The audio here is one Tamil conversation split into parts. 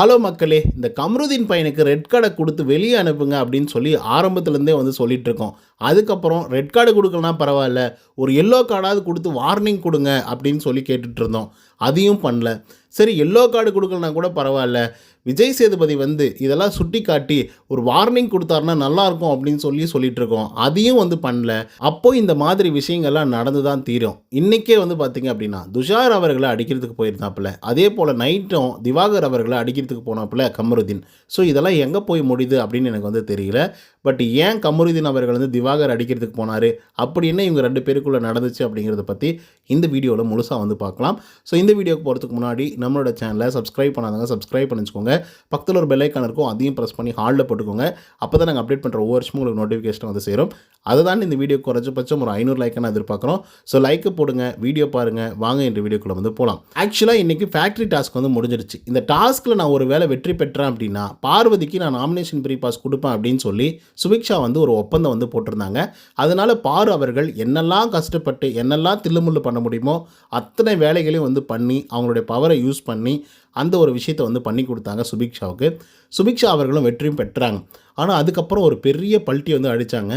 ஹலோ மக்களே இந்த கம்ருதீன் பையனுக்கு ரெட் கார்டை கொடுத்து வெளியே அனுப்புங்க அப்படின்னு சொல்லி ஆரம்பத்துலேருந்தே வந்து சொல்லிட்டு இருக்கோம். அதுக்கப்புறம் ரெட் கார்டு கொடுக்கலாம் பரவாயில்ல ஒரு எல்லோ கார்டாவது கொடுத்து வார்னிங் கொடுங்க அப்படின்னு சொல்லி கேட்டுட்ருந்தோம் அதையும் பண்ணல. சரி எல்லோ கார்டு கொடுக்கலனா கூட பரவாயில்ல. விஜய் சேதுபதி வந்து இதெல்லாம் சுட்டி காட்டி ஒரு வார்னிங் கொடுத்தாருன்னா நல்லாயிருக்கும் அப்படின்னு சொல்லி சொல்லிட்டு இருக்கோம் அதையும் வந்து பண்ணல. அப்போ இந்த மாதிரி விஷயங்கள்லாம் நடந்து தான் தீரும். இன்றைக்கே வந்து பார்த்தீங்க அப்படின்னா துஷார் அவர்களை அடிக்கிறதுக்கு போயிருந்தாப்புல. அதே போல் நைட்டும் திவாகர் அவர்களை அடிக்கிறதுக்கு போனாப்புல கமருதீன். ஸோ இதெல்லாம் எங்கே போய் முடியுது அப்படின்னு எனக்கு வந்து தெரியல. பட் ஏன் கமருதீன் அவர்கள் வந்து திவாகர் அடிக்கிறதுக்கு போனார்? அப்படி என்ன இவங்க ரெண்டு பேருக்குள்ளே நடந்துச்சு அப்படிங்கிறத பற்றி இந்த வீடியோவில் முழுசாக வந்து பார்க்கலாம். ஸோ இந்த வீடியோக்கு போகிறதுக்கு முன்னாடி நம்மளோட சேனலை சப்ஸ்கிரைப் பண்ணாதவங்க சப்ஸ்கிரைப் பண்ணி வச்சுக்கோங்க பக்கத்தில் ஒரு பெல்லைக்கான இருக்கும் அதையும் ப்ரெஸ் பண்ணி ஹாலில் போட்டுக்கோங்க. அப்போ தான் நாங்கள் அப்டேட் பண்ணுற ஒவ்வொரு வருஷமும் உங்களுக்கு நோட்டிஃபிகேஷன் வந்து சேரும். அதுதான் இந்த வீடியோ குறைஞ்சபட்சம் ஒரு ஐநூறு லைக்கான எதிர்பார்க்குறோம். ஸோ லைக்கு போடுங்க வீடியோ பாருங்கள் வாங்க இந்த வீடியோக்குள்ளே வந்து போகலாம் ஆக்சுவலாக இன்றைக்கி ஃபேக்ட்ரி டாஸ்க் வந்து முடிஞ்சிருச்சு இந்த டாஸ்க்கில் நான் ஒரு வேளை வெற்றி பெற்றேன் அப்படின்னா பார்வதிக்கு நான் நாமினேஷன் ப்ரீ பாஸ் கொடுப்பேன் அப்படின்னு சொல்லி சுபிக்ஷா வந்து ஒரு ஒப்பந்தம் வந்து போட்டிருந்தாங்க. அதனால் பாரு அவர்கள் என்னெல்லாம் கஷ்டப்பட்டு என்னெல்லாம் தில்லுமுள்ளு பண்ண முடியுமோ அத்தனை வேலைகளையும் வந்து பண்ணி அவங்களுடைய பவரை யூஸ் பண்ணி அந்த ஒரு விஷயத்தை வந்து பண்ணி கொடுத்தாங்க சுபிக்ஷாவுக்கு. சுபிக்ஷா அவர்களும் வெற்றியும் பெற்றாங்க. ஆனால் அதுக்கப்புறம் ஒரு பெரிய பல்ட்டி வந்து அடித்தாங்க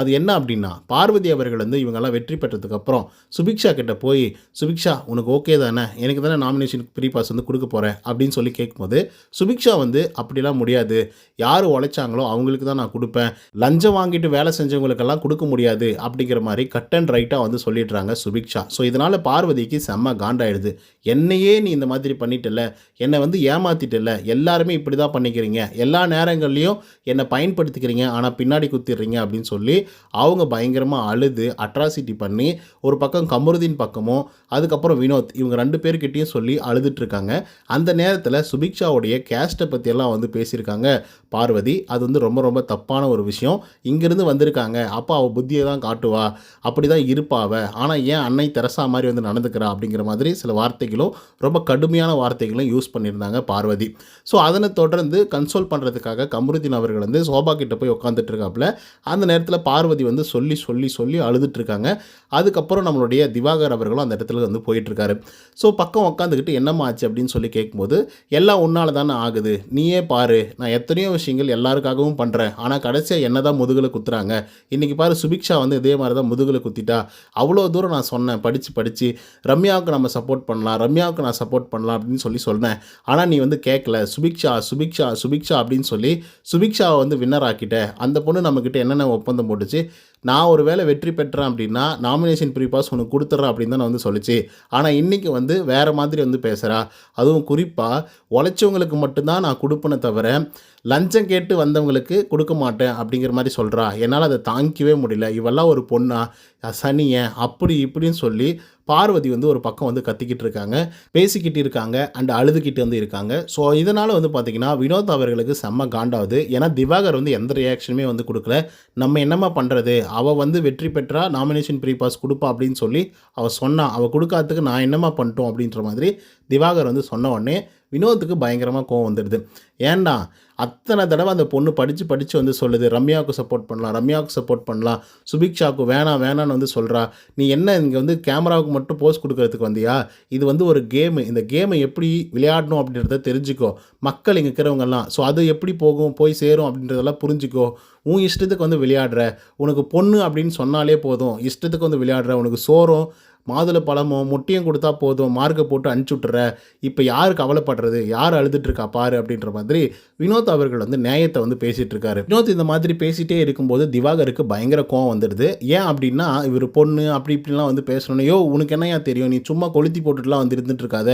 அது என்ன அப்படின்னா பார்வதி அவர்கள் வந்து இவங்கெல்லாம் வெற்றி பெற்றதுக்கப்புறம் சுபிக்ஷா கிட்டே போய் சுபிக்ஷா உனக்கு ஓகே தானே? எனக்கு தானே நாமினேஷன் ப்ரீ பாஸ் வந்து கொடுக்க போகிறேன் அப்படின்னு சொல்லி கேட்கும்போது சுபிக்ஷா வந்து அப்படிலாம் முடியாது. யார் உழைச்சாங்களோ அவங்களுக்கு தான் நான் கொடுப்பேன். லஞ்சம் வாங்கிட்டு வேலை செஞ்சவங்களுக்கெல்லாம் கொடுக்க முடியாது. அப்படிங்கிற மாதிரி கட் அண்ட் ரைட்டாக வந்து சொல்லிடுறாங்க சுபிக்ஷா. ஸோ இதனால் பார்வதிக்கு செம்ம காண்டாயிடுது. என்னையே நீ இந்த மாதிரி பண்ணிட்டல. என்னை வந்து ஏமாத்திட்டல எல்லாருமே இப்படி தான் பண்ணிக்கிறீங்க. எல்லா நேரங்கள்லையும் என்னை பயன்படுத்திக்கிறீங்க. ஆனால் பின்னாடி குத்திடுறீங்க அப்படின்னு சொல்லி அவங்க பயங்கரமாக அழுது அட்ராசிட்டி பண்ணி ஒரு பக்கம் கமருதீன் பக்கமும் அதுக்கப்புறம் வினோத் இவங்க ரெண்டு பேர்கிட்டையும் சொல்லி அழுதுட்டுருக்காங்க. அந்த நேரத்தில் சுபிக்ஷாவுடைய கேஸ்ட்டை பற்றியெல்லாம் வந்து பேசியிருக்காங்க. பார்வதி அது வந்து ரொம்ப ரொம்ப தப்பான ஒரு விஷயம். இங்கேருந்து வந்திருக்காங்க. அப்போ அவள் புத்தியை தான் காட்டுவா. அப்படி தான் இருப்பாவ ஆனால் ஏன் அன்னை தெரசா மாதிரி வந்து நடந்துக்கிறா அப்படிங்கிற மாதிரி சில வார்த்தைகளும் ரொம்ப கடுமையான வார்த்தைகளும் யூஸ் பண்ணியிருந்தாங்க பார்வதி. ஸோ அதனை தொடர்ந்து கன்சோல் பண்ணுறதுக்காக கமருதீன் அவர்கள் வந்து சோபா கிட்ட போய் உட்காந்துட்டு இருக்காப்புல. அந்த நேரத்தில் பார்வதி வந்து சொல்லி சொல்லி சொல்லி அழுதுட்டுருக்காங்க அதுக்கப்புறம் நம்மளுடைய திவாகர் அவர்களும் அந்த இடத்துல வந்து போயிட்டுருக்காரு ஸோ பக்கம் உட்காந்துக்கிட்டு என்னம்மா ஆச்சு அப்படின்னு சொல்லி கேட்கும்போது எல்லாம் உன்னால் தானே ஆகுது. நீயே பாரு. நான் எத்தனையோ விஷயங்கள் எல்லாருக்காகவும் பண்ணுறேன் ஆனால் கடைசியாக என்ன தான் முதுகில் குத்துறாங்க. இன்றைக்கி பாரு சுபிக்ஷா வந்து இதே மாதிரி தான் முதுகில் குத்திட்டா. அவ்வளோ தூரம் நான் சொன்னேன். படித்து படித்து ரம்யாவுக்கு நம்ம சப்போர்ட் பண்ணலாம். ரம்யாவுக்கு நான் சப்போர்ட் பண்ணலாம் அப்படின்னு சொல்லி சொன்னேன் ஆனால் நீ வந்து கேட்கல சுபிக்ஷா சுபிக்ஷா சுபிக்ஷா அப்படின்னு சொல்லி சுபிக்ஷாவை வந்து வின்னர் ஆக்கிட்ட. அந்த பொண்ணு நம்மக்கிட்ட என்னென்ன ஒப்பந்தம் போட்டுச்சு? நான் ஒரு வேளை வெற்றி பெற்றேன் அப்படின்னா நாமினேஷன் ப்ரீ பாஸ் உனக்கு கொடுத்துட்றேன் அப்படின்னு தான் வந்து சொல்லிச்சு. ஆனால் இன்றைக்கி வந்து வேறு மாதிரி வந்து பேசுகிறா அதுவும் குறிப்பாக உழைச்சவங்களுக்கு மட்டும்தான் நான் கொடுப்பேனே தவிர லஞ்சம் கேட்டு வந்தவங்களுக்கு கொடுக்க மாட்டேன் அப்படிங்கிற மாதிரி சொல்கிறா என்னால் அதை தாங்கிக்கவே முடியல. இவெல்லாம் ஒரு பொண்ணா சனியன் அப்படி இப்படின்னு சொல்லி பார்வதி வந்து ஒரு பக்கம் வந்து கத்திக்கிட்டு இருக்காங்க. பேசிக்கிட்டு இருக்காங்க. அண்ட் அழுதுகிட்டு வந்து இருக்காங்க. ஸோ இதனால் வந்து பார்த்திங்கன்னா வினோத் அவர்களுக்கு செம்ம காண்டாகுது ஏன்னா திவாகர் வந்து எந்த ரியாக்ஷனுமே வந்து கொடுக்கல. நம்ம என்னம்மா பண்ணுறது அவள் வந்து வெற்றி பெற்றா நாமினேஷன் ப்ரீ பாஸ் கொடுப்பா அப்படின்னு சொல்லி அவள் சொன்னா. அவள் கொடுக்காததுக்கு நான் என்னம்மா பண்ணிட்டோம் அப்படின்ற மாதிரி திவாகர் வந்து சொன்ன உடனே வினோத்துக்கு பயங்கரமாக கோவம் வந்துடுது. ஏன்னா அத்தனை தடவை அந்த பொண்ணு படித்து படித்து வந்து சொல்லுது ரம்யாவுக்கு சப்போர்ட் பண்ணலாம் ரம்யாவுக்கு சப்போர்ட் பண்ணலாம் சுபிக்ஷாவுக்கு வேணாம் வேணான்னு வந்து சொல்கிறா நீ என்ன இங்கே வந்து கேமராவுக்கு மட்டும் போஸ்ட் கொடுக்கறதுக்கு வந்தியா? இது வந்து ஒரு கேமு இந்த கேமை எப்படி விளையாடணும் அப்படின்றத தெரிஞ்சுக்கோ. மக்கள் இங்கே இருக்கிறவங்கெல்லாம் ஸோ அது எப்படி போகும் போய் சேரும் அப்படின்றதெல்லாம் புரிஞ்சுக்கோ. உன் இஷ்டத்துக்கு வந்து விளையாடுற உனக்கு பொண்ணு அப்படின்னு சொன்னாலே போதும். இஷ்டத்துக்கு வந்து விளையாடுற உனக்கு சோறும் மாதுளை பழமும் முட்டையும் கொடுத்தா போதும் மார்க்கை போட்டு அனுப்பிச்சி விட்டுற இப்போ யார் கவலைப்படுறது? யார் அழுதுட்டுருக்கா? பாரு அப்படின்ற மாதிரி வினோத் அவர்கள் வந்து நியாயத்தை வந்து பேசிகிட்டு இருக்காரு. வினோத் இந்த மாதிரி பேசிகிட்டே இருக்கும்போது திவாகருக்கு பயங்கர கோவம் வந்துடுது. ஏன் அப்படின்னா இவர் பொண்ணு அப்படி இப்படிலாம் வந்து பேசணும் யோ உனக்கு என்னையா தெரியும்? நீ சும்மா கொளுத்தி போட்டுட்டுலாம் வந்து இருந்துட்டு இருக்காத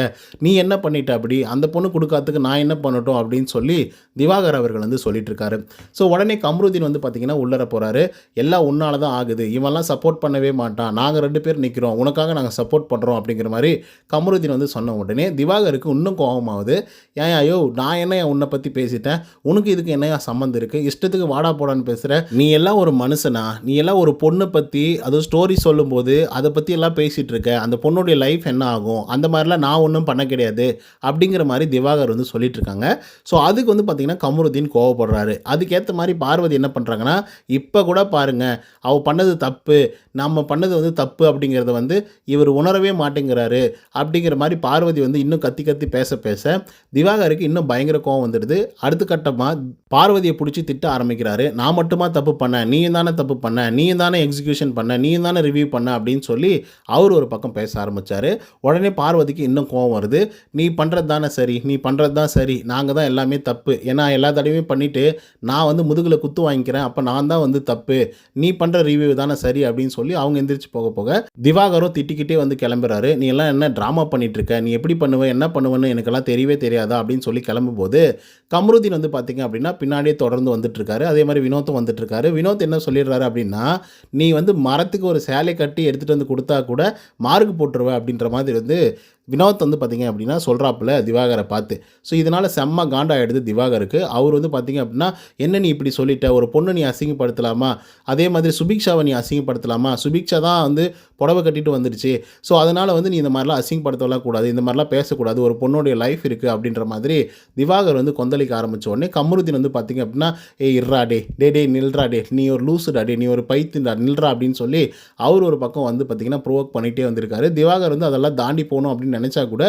நீ என்ன பண்ணிட்ட அப்படி? அந்த பொண்ணு கொடுக்காததுக்கு நான் என்ன பண்ணட்டும்? அப்படின்னு சொல்லி திவாகர் அவர்கள் வந்து சொல்லிட்டு இருக்காரு. ஸோ உடனே கம்ருதீன் வந்து பார்த்தீங்கன்னா உள்ளர போகிறாரு எல்லாம் உன்னால தான் ஆகுது. இவன்லாம் சப்போர்ட் பண்ணவே மாட்டான். நாங்கள் ரெண்டு பேர் நிற்கிறோம் உனக்காக நாங்கள் சப்போர்ட் பண்ணுறோம் அப்படிங்கிற மாதிரி கமருதீன் வந்து சொன்ன உடனே திவாகருக்கு இன்னும் கோபமாகுது. ஏன் ஐயோ நான் என்ன உன்னை பற்றி பேசிட்டேன்? உனக்கு இதுக்கு என்னையா சம்மந்தம் இருக்குது இஷ்டத்துக்கு வாடா போடான்னு பேசுகிற நீ எல்லாம் ஒரு மனுஷனா? நீ எல்லாம் ஒரு பொண்ணை பற்றி அது ஸ்டோரி சொல்லும்போது அதை பற்றி எல்லாம் பேசிகிட்டு இருக்க. அந்த பொண்ணுடைய லைஃப் என்ன ஆகும்? அந்த மாதிரிலாம் நான் ஒன்றும் பண்ண கிடையாது. அப்படிங்கிற மாதிரி திவாகர் வந்து சொல்லிட்டு இருக்காங்க. ஸோ அதுக்கு வந்து பார்த்திங்கன்னா கமருதீன் கோவப்படுறாரு. அதுக்கேற்ற மாதிரி பார்வதி என்ன பண்ணுறாங்கன்னா இப்போ கூட பாருங்கள் அவள் பண்ணது தப்பு. நம்ம பண்ணது வந்து தப்பு அப்படிங்கிறத வந்து இவர் உணரவே மாட்டேங்கிறாரு அப்படிங்கிற மாதிரி பார்வதி வந்து இன்னும் கத்தி கத்தி பேச பேச திவாகருக்கு இன்னும் பயங்கர கோவம் வந்துடுது. அடுத்த கட்டமாக பார்வதியை பிடிச்சி திட்ட ஆரம்பிக்கிறாரு. நான் மட்டுமா தப்பு பண்ணேன் நீயும் தானே தப்பு பண்ண? நீயும் தானே எக்ஸிக்யூஷன் பண்ண? நீயும் தானே ரிவ்யூ பண்ண? அப்படின்னு சொல்லி அவர் ஒரு பக்கம் பேச ஆரம்பித்தார் உடனே பார்வதிக்கு இன்னும் கோவம் வருது. நீ பண்ணுறது தானே சரி. நீ பண்ணுறது தான் சரி. நாங்கள் தான் எல்லாமே தப்பு. ஏன்னா எல்லா தடவையும் பண்ணிவிட்டு நான் வந்து முதுகில் குத்து வாங்கிக்கிறேன். அப்போ நான் தான் வந்து தப்பு. நீ பண்ணுற ரிவ்யூ தானே சரி அப்படின்னு சொல்லி அவங்க எந்திரிச்சு போக போக திவாகரும் திட்டிக்கிட்டே வந்து கிளம்புறாரு. நீ எல்லாம் என்ன ட்ராமா பண்ணிட்டு இருக்க நீ எப்படி பண்ணுவ? என்ன பண்ணுவேன்னு எனக்கெல்லாம் தெரியவே தெரியாதா? அப்படின்னு சொல்லி கிளம்பும்போது கமருதீன் வந்து பார்த்தீங்க அப்படின்னா பின்னாடியே தொடர்ந்து வந்துட்டுருக்காரு. அதே மாதிரி வினோத்தும் வந்துட்டுருக்காரு. வினோத் என்ன சொல்லிடுறாரு அப்படின்னா நீ வந்து மரத்துக்கு ஒரு சேலை கட்டி எடுத்துகிட்டு வந்து கொடுத்தா கூட மார்க் போட்டுருவ அப்படின்ற மாதிரி வந்து வினோத் வந்து பார்த்திங்க அப்படின்னா சொல்கிறாப்புல திவாகரை பார்த்து. ஸோ இதனால் செம்ம காண்டாயிடுது திவாகருக்கு. அவர் வந்து பார்த்திங்க அப்படின்னா என்ன நீ இப்படி சொல்லிட்ட? ஒரு பொண்ணு நீ அசிங்கப்படுத்தலாமா? அதே மாதிரி சுபிக்ஷாவை நீ அசிங்கப்படுத்தலாமா? சுபிக்ஷா தான் வந்து புடவை கட்டிட்டு வந்துடுச்சு ஸோ அதனால் வந்து நீ இந்த மாதிரிலாம் அசிங்கப்படுத்தலாம் கூடாது. இந்த மாதிரிலாம் பேசக்கூடாது. ஒரு பொண்ணுடைய லைஃப் இருக்குது அப்படின்ற மாதிரி திவாகர் வந்து கொந்தளிக்க ஆரம்பித்த உடனே கமருதீன் வந்து பார்த்திங்க அப்படின்னா ஏ இர்ரா டே டே டே நில்ரா டே நீ ஒரு லூசுடா டே நீ ஒரு பைத்துடா நில்ரா அப்படின்னு சொல்லி அவர் ஒரு பக்கம் வந்து பார்த்தீங்கன்னா ப்ரோவோக் பண்ணிகிட்டே வந்திருக்காரு. திவாகர் வந்து அதெல்லாம் தாண்டி போகணும் அப்படின்னு நினச்சா கூட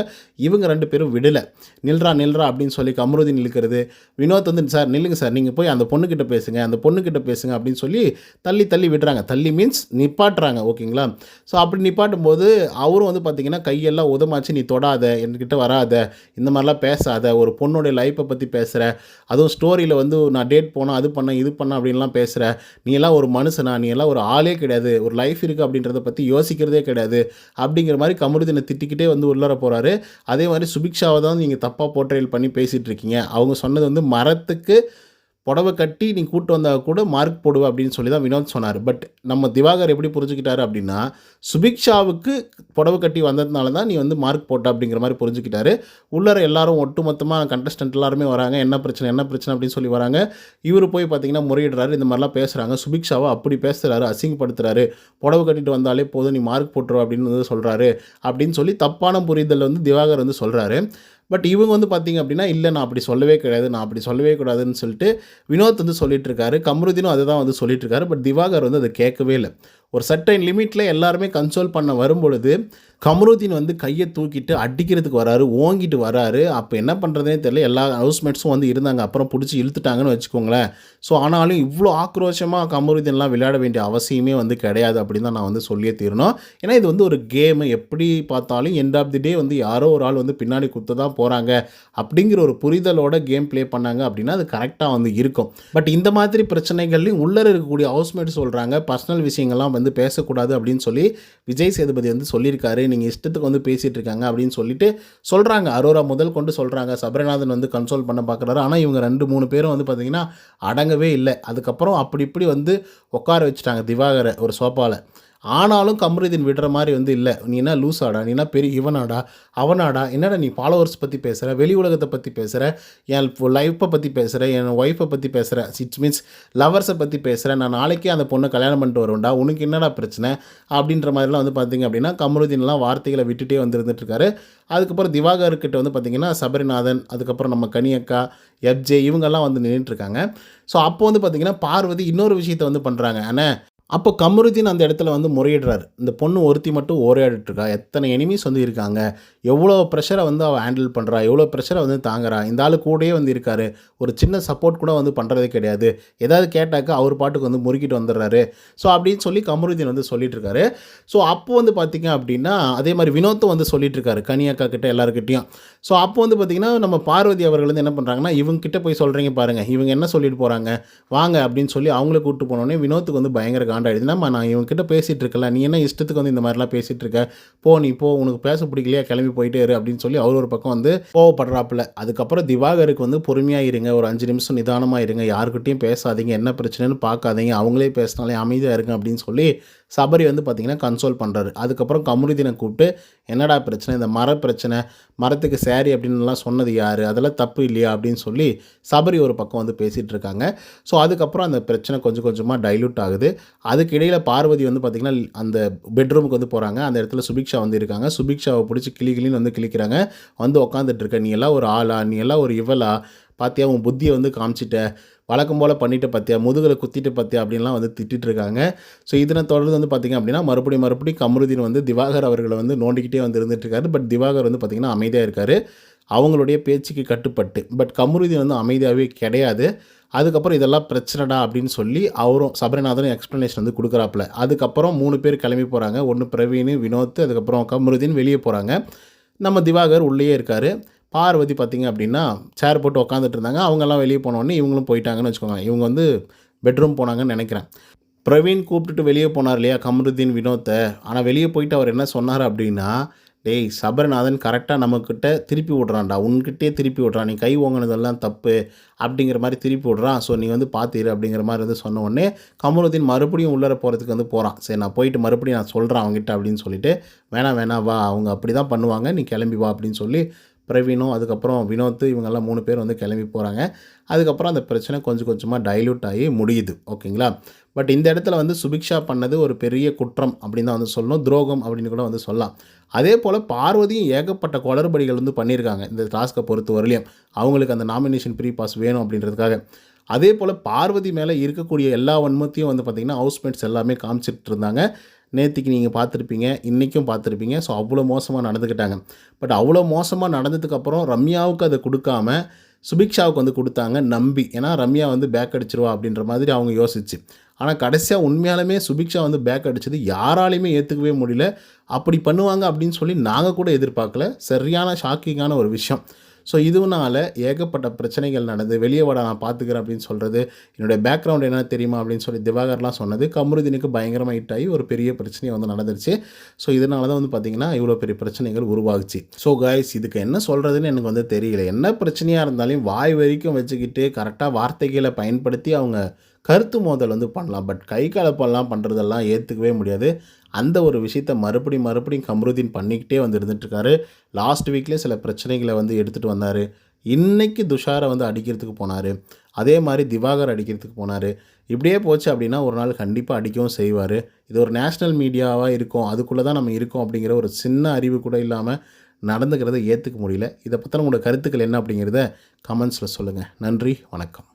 இவங்க ரெண்டு பேரும் விடலை. நில்றா நில்றா அப்படின்னு சொல்லி கமருதீன் இழுக்கிறது வினோத் வந்து சார் நில்லுங்க சார். நீங்கள் போய் அந்த பொண்ணுக்கிட்ட பேசுங்க. அந்த பொண்ணுக்கிட்ட பேசுங்க அப்படின்னு சொல்லி தள்ளி தள்ளி விடுறாங்க. தள்ளி மீன்ஸ் நிப்பாட்டுறாங்க ஓகேங்களா? ஸோ அப்படி நிப்பாட்டும் போது அவரும் வந்து பார்த்தீங்கன்னா கையெல்லாம் உதமாச்சு. நீ தொடாத. என்கிட்ட வராத. இந்த மாதிரிலாம் பேசாத. ஒரு பொண்ணுடைய லைஃப்பை பற்றி பேசுகிற அதுவும் ஸ்டோரியில் வந்து நான் டேட் போனால் அது பண்ணேன் இது பண்ணேன் அப்படின்லாம் பேசுகிற நீ எல்லாம் ஒரு மனுஷனா? நீ எல்லாம் ஒரு ஆளே கிடையாது. ஒரு லைஃப் இருக்குது அப்படின்றத பற்றி யோசிக்கிறதே கிடையாது. அப்படிங்கிற மாதிரி கமருதினை திட்டிக்கிட்டே வந்து உள்ளர போகிறாரு அதே மாதிரி சுபிக்ஷாவை தான் நீங்கள் தப்பாக போர்ட்ரேல் பண்ணி பேசிகிட்டு இருக்கீங்க. அவங்க சொன்னது வந்து மரத்துக்கு புடவை கட்டி நீ கூட்டு வந்தால் கூட மார்க் போடுவ அப்படின்னு சொல்லி தான் வினோத் சொன்னார். பட் நம்ம திவாகர் எப்படி புரிஞ்சுக்கிட்டாரு அப்படின்னா சுபிக்ஷாவுக்கு புடவை கட்டி வந்ததுனால தான் நீ வந்து மார்க் போட்ட அப்படிங்கிற மாதிரி புரிஞ்சுக்கிட்டாரு. உள்ளர எல்லாரும் ஒட்டுமொத்தமாக கண்டஸ்டன்ட் எல்லாருமே வராங்க. என்ன பிரச்சனை என்ன பிரச்சனை அப்படின்னு சொல்லி வராங்க. இவர் போய் பார்த்தீங்கன்னா முறையிடுறாரு. இந்த மாதிரிலாம் பேசுகிறாங்க சுபிக்ஷாவை அப்படி பேசுகிறாரு அசிங்கப்படுத்துகிறாரு புடவை கட்டிட்டு வந்தாலே போதும் நீ மார்க் போட்டுருவ அப்படின்னு வந்து சொல்கிறாரு அப்படின்னு சொல்லி தப்பான புரிதல் வந்து திவாகர் வந்து சொல்கிறாரு பட் இவங்க வந்து பார்த்திங்க அப்படின்னா இல்லை நான் அப்படி சொல்லவே கிடையாது நான் அப்படி சொல்லவே கூடாதுன்னு சொல்லிட்டு வினோத் வந்து சொல்லிட்டு இருக்காரு. கமருதீனும் அதை தான் வந்து சொல்லிட்டு இருக்காரு. பட் திவாகர் வந்து அதை கேட்கவே இல்லை. ஒரு சர்டைன் லிமிட்டில் எல்லாருமே கன்சோல் பண்ண வரும்பொழுது கமருதீன் வந்து கையை தூக்கிட்டு அடிக்கிறதுக்கு வராரு ஓங்கிட்டு வராரு. அப்போ என்ன பண்ணுறதுனே தெரியல. எல்லா ஹவுஸ்மேட்ஸும் வந்து இருந்தாங்க. அப்புறம் பிடிச்சி இழுத்துட்டாங்கன்னு வச்சுக்கோங்களேன். ஸோ ஆனாலும் இவ்வளோ ஆக்ரோஷமாக கமருதீன்லாம் விளையாட வேண்டிய அவசியமே வந்து கிடையாது அப்படின்னு தான் நான் வந்து சொல்லியே தீரணும். ஏன்னா இது வந்து ஒரு கேமு எப்படி பார்த்தாலும் எண்ட் ஆஃப் தி டே வந்து யாரோ ஒரு ஆள் வந்து பின்னாடி கொடுத்து தான் போகிறாங்க அப்படிங்கிற ஒரு புரிதலோட கேம் ப்ளே பண்ணாங்க அப்படின்னா அது கரெக்டாக வந்து இருக்கும். பட் இந்த மாதிரி பிரச்சனைகள்லையும் உள்ளே இருக்கக்கூடிய ஹவுஸ்மேட் சொல்கிறாங்க பர்சனல் விஷயங்கள்லாம் வந்து பேசக்கூடாது அப்படின்னு சொல்லி விஜய் சேதுபதி வந்து சொல்லியிருக்காரு. நீங்கள் இஷ்டத்துக்கு வந்து பேசிகிட்டு இருக்காங்க அப்படின்னு சொல்லிட்டு சொல்கிறாங்க அரோரா முதல் கொண்டு சொல்கிறாங்க சபரிநாதன் வந்து கன்சோல் பண்ண பார்க்குறாரு. ஆனால் இவங்க ரெண்டு மூணு பேரும் வந்து பார்த்திங்கன்னா அடங்கவே இல்லை. அதுக்கப்புறம் அப்படி இப்படி வந்து உட்கார வச்சுட்டாங்க திவாகரை ஒரு சோப்பாவில் ஆனாலும் கமருதீன் விடுற மாதிரி வந்து இல்லை. நீ என்ன லூஸாடா நீ என்ன பெரிய இவனாடா? அவனாடா? என்னடா நீ ஃபாலோவர்ஸ் பற்றி பேசுகிற வெளி உலகத்தை பற்றி பேசுகிற என் லைஃப்பை பற்றி பேசுகிற என் ஒய்ஃபை பற்றி பேசுகிற இட்ஸ் மீன்ஸ் லவர்ஸை பற்றி பேசுகிறேன் நான் நாளைக்கே அந்த பொண்ணை கல்யாணம் பண்ணிட்டு வருவேன்டா. உனக்கு என்னடா பிரச்சனை? அப்படின்ற மாதிரிலாம் வந்து பார்த்திங்க அப்படின்னா கமருதீன்லாம் வார்த்தைகளை விட்டுட்டே வந்துருந்துட்டுருக்காரு அதுக்கப்புறம் திவாகர்கிட்ட வந்து பார்த்திங்கன்னா சபரிநாதன் அதுக்கப்புறம் நம்ம கனியக்கா எப்ஜே இவங்கெல்லாம் வந்து நின்றுட்டுருக்காங்க ஸோ அப்போ வந்து பார்த்திங்கன்னா பார்வதி இன்னொரு விஷயத்தை வந்து பண்ணுறாங்க ஆனால் அப்போ கமருதீன் அந்த இடத்துல வந்து முறையிடுறாரு. இந்த பொண்ணு ஒருத்தி மட்டும் ஓரையாடிட்டுருக்கா எத்தனை எனிமீஸ் வந்து இருக்காங்க. எவ்வளோ ப்ரெஷரை வந்து அவள் ஹேண்டில் பண்ணுறா எவ்வளோ ப்ரெஷரை வந்து தாங்குறா. இந்த ஆள் கூடயே வந்து இருக்காரு. ஒரு சின்ன சப்போர்ட் கூட வந்து பண்ணுறதே கிடையாது. ஏதாவது கேட்டாக்க அவர் பாட்டுக்கு வந்து முறுக்கிட்டு வந்துடுறாரு. ஸோ அப்படின்னு சொல்லி கமருதீன் வந்து சொல்லிட்டு இருக்காரு. ஸோ அப்போ வந்து பார்த்திங்க அப்படின்னா அதே மாதிரி வினோத்தும் வந்து சொல்லிட்டு இருக்காரு. கனியாக்கா கிட்ட எல்லாருக்கிட்டையும் ஸோ அப்போ வந்து பார்த்திங்கன்னா நம்ம பார்வதி அவர்கள் வந்து என்ன பண்ணுறாங்கன்னா இவங்க கிட்ட போய் சொல்கிறீங்க பாருங்கள் இவங்க என்ன சொல்லிட்டு போகிறாங்க வாங்க அப்படின்னு சொல்லி அவங்கள கூப்பிட்டு போனோடனே வினோத்துக்கு வந்து பயங்கர காண்டாயிடுதுன்னா நான் இவங்ககிட்ட பேசிகிட்டு இருக்கல நீ என்ன இஷ்டத்துக்கு வந்து இந்த மாதிரிலாம் பேசிகிட்டு இருக்க போ நீ போ உனக்கு பேச பிடிக்கலையா கிளம்பி போயிட்டே இரு அப்படின்னு சொல்லி அவர் ஒரு பக்கம் வந்து கோவப்படுறாப்புல. அதுக்கப்புறம் திவாகருக்கு வந்து பொறுமையாக இருங்க ஒரு அஞ்சு நிமிஷம் நிதானமாக இருங்க யாருக்கிட்டையும் பேசாதீங்க என்ன பிரச்சனைன்னு பார்க்காதீங்க. அவங்களே பேசினாலே அமைதியாக இருங்க அப்படின்னு சொல்லி சபரி வந்து பார்த்திங்கன்னா கன்சோல் பண்ணுறாரு அதுக்கப்புறம் கமருதீனை கூப்பிட்டு என்னடா பிரச்சனை? இந்த மர பிரச்சனை? மரத்துக்கு சேரி அப்படின்லாம் சொன்னது யார்? அதெல்லாம் தப்பு இல்லையா? அப்படின்னு சொல்லி சபரி ஒரு பக்கம் வந்து பேசிகிட்டு இருக்காங்க. ஸோ அதுக்கப்புறம் அந்த பிரச்சனை கொஞ்சம் கொஞ்சமாக டைல்யூட் ஆகுது. அதுக்கு இடையில் பார்வதி வந்து பார்த்திங்கன்னா அந்த பெட்ரூமுக்கு வந்து போகிறாங்க அந்த இடத்துல சுபிக்ஷா வந்து இருக்காங்க. சுபிக்ஷாவை பிடிச்சி கிளி கிளின்னு வந்து கிளிக்கிறாங்க வந்து உக்காந்துட்டு இருக்க நீ எல்லாம் ஒரு ஆளா? நீ எல்லாம் ஒரு இவளா? பாத்தியா உன் புத்தியை வந்து காமிச்சிட்ட. வழக்கம் போல் பண்ணிட்டு பார்த்தியா முதுகில் குத்திட்டு பார்த்தியா அப்படின்லாம் வந்து திட்டிட்டு இருக்காங்க ஸோ இதனை தொடர்ந்து வந்து பார்த்திங்க அப்படின்னா மறுபடியும் மறுபடியும் கமருதீன் வந்து திவாகர் அவர்களை வந்து நோண்டிக்கிட்டே வந்து இருந்துட்டு இருக்காரு பட் திவாகர் வந்து பார்த்திங்கன்னா அமைதியாக இருக்கார். அவங்களுடைய பேச்சுக்கு கட்டுப்பட்டு. பட் கமருதீன் வந்து அமைதியாகவே கிடையாது. அதுக்கப்புறம் இதெல்லாம் பிரச்சனைடா அப்படின்னு சொல்லி அவரும் சபரிநாதனும் எக்ஸ்ப்ளனேஷன் வந்து கொடுக்குறாப்புல. அதுக்கப்புறம் மூணு பேர் கிளம்பி போகிறாங்க ஒன்று பிரவீன் வினோத் அதுக்கப்புறம் கமருதீன் வெளியே போகிறாங்க நம்ம திவாகர் உள்ளேயே இருக்கார். பார்வதி பார்த்திங்க அப்படின்னா சேர் போட்டு உட்காந்துட்டு இருந்தாங்க. அவங்கெல்லாம் வெளியே போனோடனே இவங்களும் போயிட்டாங்கன்னு வச்சுக்கோங்க. இவங்க வந்து பெட்ரூம் போனாங்கன்னு நினைக்கிறேன். பிரவீன் கூப்பிட்டுட்டு வெளியே போனார் இல்லையா? கமருதீன் வினோத்தை. ஆனால் வெளியே போயிட்டு அவர் என்ன சொன்னார் அப்படின்னா டேய் சபரிநாதன் கரெக்டாக நம்மக்கிட்ட திருப்பி விட்றான்டா. உன்கிட்டே திருப்பி விட்றான். நீ கை ஓங்கினதெல்லாம் தப்பு அப்படிங்கிற மாதிரி திருப்பி விட்றான். ஸோ நீ வந்து பார்த்துரு அப்படிங்கிற மாதிரி வந்து சொன்ன உடனே கமருதீன் மறுபடியும் உள்ளர போகிறதுக்கு வந்து போகிறான் சரி நான் போயிட்டு மறுபடியும் நான் சொல்கிறேன் அவங்ககிட்ட அப்படின்னு சொல்லிட்டு வேணாம் வேணாம் வா. அவங்க அப்படி தான் பண்ணுவாங்க. நீ கிளம்பி வா அப்படின்னு சொல்லி பிரவீனும் அதுக்கப்புறம் வினோத் இவங்கெல்லாம் மூணு பேர் வந்து கிளம்பி போகிறாங்க அதுக்கப்புறம் அந்த பிரச்சனை கொஞ்சம் கொஞ்சமாக டைல்யூட் ஆகி முடியுது. ஓகேங்களா? பட் இந்த இடத்துல வந்து சுபிக்ஷா பண்ணது ஒரு பெரிய குற்றம் அப்படின்னு தான் வந்து சொல்லணும். துரோகம் அப்படின்னு கூட வந்து சொல்லலாம். அதே போல் பார்வதியும் ஏகப்பட்ட குளறுபடிகள் வந்து பண்ணியிருக்காங்க இந்த டாஸ்க்கை பொறுத்த வரலையும் அவங்களுக்கு அந்த நாமினேஷன் ப்ரீ பாஸ் வேணும் அப்படின்றதுக்காக. அதே போல் பார்வதி மேலே இருக்கக்கூடிய எல்லா வன்மத்தையும் வந்து பார்த்திங்கன்னா ஹவுஸ்மேட்ஸ் எல்லாமே காமிச்சிட்டு இருந்தாங்க. நேற்றுக்கு நீங்கள் பார்த்துருப்பீங்க இன்றைக்கும் பார்த்துருப்பீங்க. ஸோ அவ்வளோ மோசமாக நடந்துக்கிட்டாங்க. பட் அவ்வளோ மோசமாக நடந்ததுக்கப்புறம் ரம்யாவுக்கு அதை கொடுக்காம சுபிக்ஷாவுக்கு வந்து கொடுத்தாங்க நம்பி. ஏன்னா ரம்யா வந்து பேக் அடிச்சிருவா அப்படின்ற மாதிரி அவங்க யோசிச்சு. ஆனால் கடைசியாக உண்மையாலுமே சுபிக்ஷா வந்து பேக் அடிச்சது யாராலையுமே ஏற்றுக்கவே முடியல. அப்படி பண்ணுவாங்க அப்படின்னு சொல்லி நாங்கள் கூட எதிர்பார்க்கல. சரியான ஷாக்கிங்கான ஒரு விஷயம். ஸோ இதுனால ஏகப்பட்ட பிரச்சனைகள் நடந்து வெளியே வாடா நான் பார்த்துக்கிறேன் அப்படின்னு சொல்கிறது என்னுடைய பேக்ரவுண்ட் என்ன தெரியுமா அப்படின்னு சொல்லி திவாகர்லாம் சொன்னது கமருதீனுக்கு பயங்கரமாக ஹிட் ஆகி ஒரு பெரிய பிரச்சனையை வந்து நடந்துருச்சு. ஸோ இதனால தான் வந்து பார்த்திங்கன்னா இவ்வளோ பெரிய பிரச்சனைகள் உருவாகுச்சு. ஸோ காய்ஸ் இதுக்கு என்ன சொல்கிறதுன்னு எனக்கு வந்து தெரியல. என்ன பிரச்சனையாக இருந்தாலும் வாய் வரைக்கும் வச்சுக்கிட்டு கரெக்டாக வார்த்தைகளை பயன்படுத்தி அவங்க கருத்து மோதல் வந்து பண்ணலாம். பட் கை கலப்பெல்லாம் பண்ணுறதெல்லாம் ஏற்றுக்கவே முடியாது. அந்த ஒரு விஷயத்த மறுபடியும் மறுபடியும் கம்ருதீன் பண்ணிக்கிட்டே வந்து இருந்துட்டுருக்காரு லாஸ்ட் வீக்லேயே சில பிரச்சனைகளை வந்து எடுத்துகிட்டு வந்தார். இன்றைக்கி துஷாரை வந்து அடிக்கிறதுக்கு போனார். அதே மாதிரி திவாகர் அடிக்கிறதுக்கு போனார். இப்படியே போச்சு அப்படின்னா ஒரு நாள் கண்டிப்பாக அடிக்கவும் செய்வார். இது ஒரு நேஷ்னல் மீடியாவாக இருக்கும். அதுக்குள்ளே தான் நம்ம இருக்கோம் அப்படிங்கிற ஒரு சின்ன அறிவு கூட இல்லாமல் நடந்துக்கிறத ஏற்றுக்க முடியல. இதை பற்றின உங்களோட கருத்துக்கள் என்ன அப்படிங்கிறத கமெண்ட்ஸில் சொல்லுங்கள் நன்றி வணக்கம்.